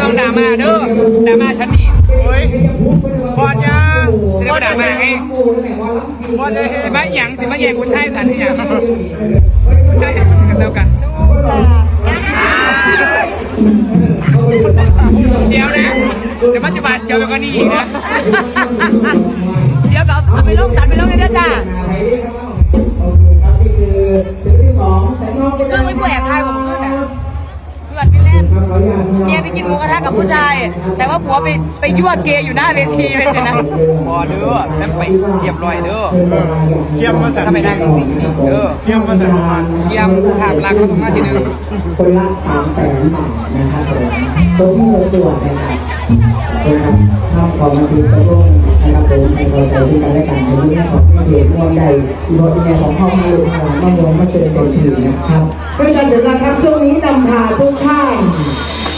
ต้องด่ามาเด้อด่ามาฉันนี่เฮ้ยบอดยังสิได้มาด่ามาไงบอดได้เห็สินมาหยังสิมาแย่งกูใช้สันนี่หยังกูใช้กันเดียวกันเดี๋ยวนะเดี๋ยวมันจะบาดเสียวไปกว่านี้อีกนะเดี๋ยวก็เอาไปลงตัดไปลงเลยเด้อจ้า กินหมูกระทะกับผู้ชาย แต่ว่าผัวไปไปยั่วเกย์อยู่หน้าเวทีไปสินะบอเด้อฉันไปเรียบร้อยเด้อเทียมมาสั่นถ้าไปได้จริงๆนี่เด้อเทียมมาสั่นมาเทียมถามรักเขาตรงหน้าที่หนึ่งคนละสามแสนบาทนะครับผมตัวที่สวยๆนะครับนะครับข้าวของมันคือตะลุ่งนะครับผมในเราใจที่กันและกันในเรื่องของที่เหตุร่วมใดอีโรตีแนของพ่อมาลูกหลานมะม่วงมะเจริญตัวถือนะครับ ด้วยกันเดี๋ยวนะครับช่วงนี้นำพาทุกท่าน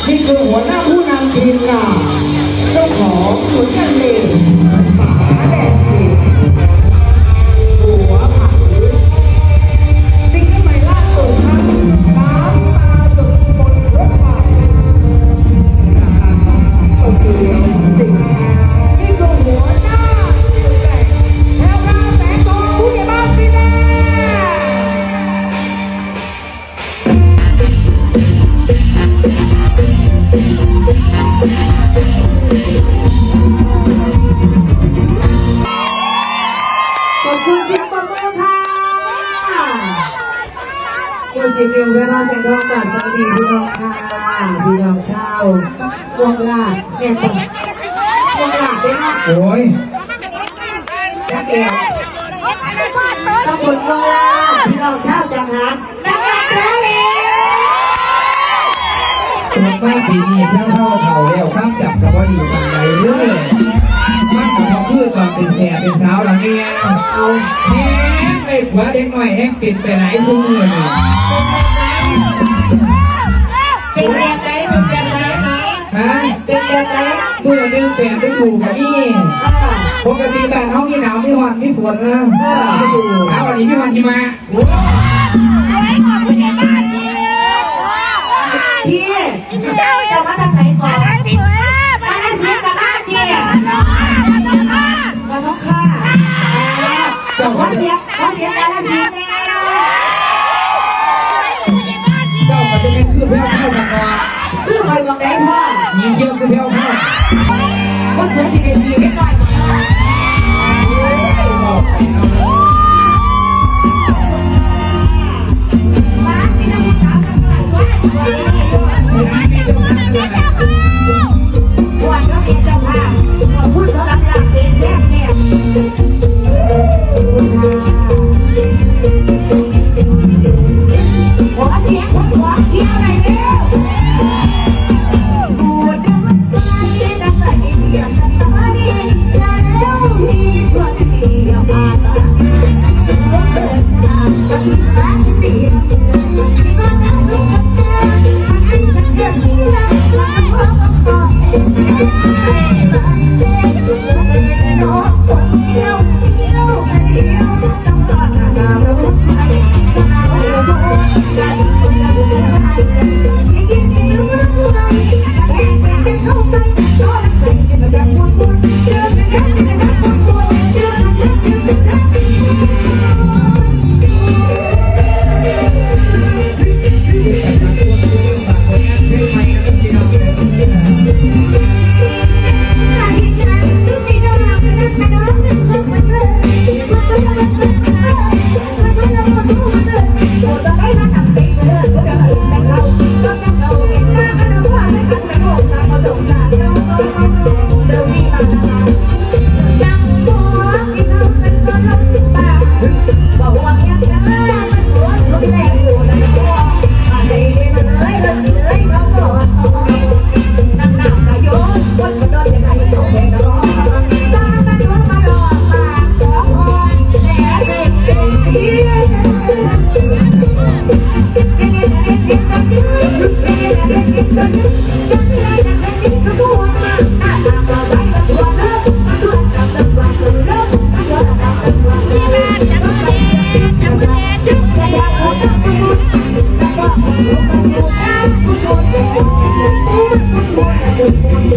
นี่คือหัวหน้าผู้นำทีมงานเจ้าของสวนกันเองหมาแดด เวลาแสงทองกราบสวัสดีพี่น้องค่ะพี่น้องเช่าวงลาดแม่ตองวงลาดด้วยนะโอ้ยนักเดียวตำบลวงลาดพี่น้องเช่าจังหวัดจังหวัดร้อยเอ็ดตัวมาปีนี้เท่าเท่าเขาแล้วข้ามจับกับว่าอยู่ฝั่งไหนเรื่อยมันก็พอพูดตอนเป็นแสบเป็นสาวหลังเนี่ยเอาแห้งไปขวาเด็กหน่อยแห้งปิดไปไหนซุ้มเลยนี่เป็น แบบไหนพูดเรื่องแปลกได้ถูกกับนี่ปกติบ้านห้องที่หนาวที่หอนที่ฝนนะสาววันนี้ที่หอนที่มา เชี่ยวข้าว่าเสือสิเดทีไม่ก่อนมาพี่น้องสาวสักหน่อยว่าวันก็เป็นเจ้าภาพขอบคุณสำหรับหลักเป็นแซ่บแซ่บ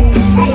hey, hey.